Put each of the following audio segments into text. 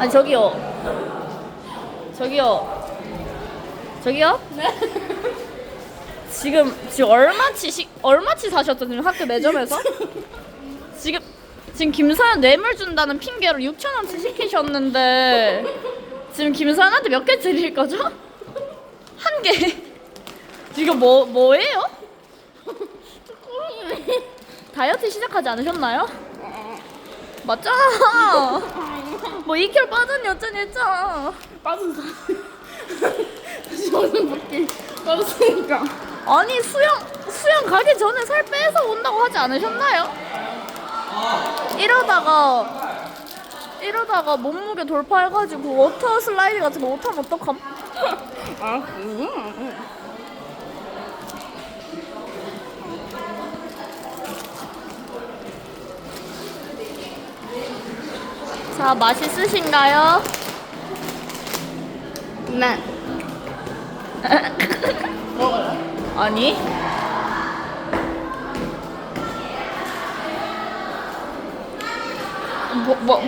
아니 저기요. 저기요. 저기요? 지금 지금 얼마치 시, 얼마치 사셨죠 지금 학교 매점에서? 지금 지금 김서연 뇌물 준다는 핑계로 6천 원치 시키셨는데 지금 김서연한테 몇 개 드릴 거죠? 한 개. 이거 뭐 뭐예요? 다이어트 시작하지 않으셨나요? 맞잖아. 뭐 2kg 빠졌니 어쩌니 했잖아. 빠졌어. 다시 먹는 밖에 빠졌으니까. 아니 수영 수영 가기 전에 살 빼서 온다고 하지 않으셨나요? 이러다가 이러다가 몸무게 돌파해가지고 워터 슬라이드 같은 거 못하면 어떡함? 아, 음. 자 맛있으신가요? 네. 아니 뭐 뭐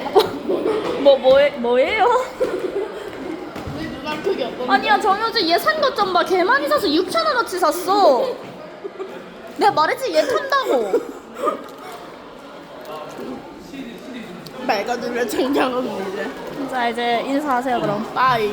뭐 뭐, 뭐예요? 근데 누가 크게 어떤 아니야 정효진 얘산 것 좀 봐. 개 많이 사서 6천 원어치 샀어. 내가 말했지 얘 탄다고. 맑아지면 챙겨먹는 이제. 자 이제 인사하세요 그럼. 빠이.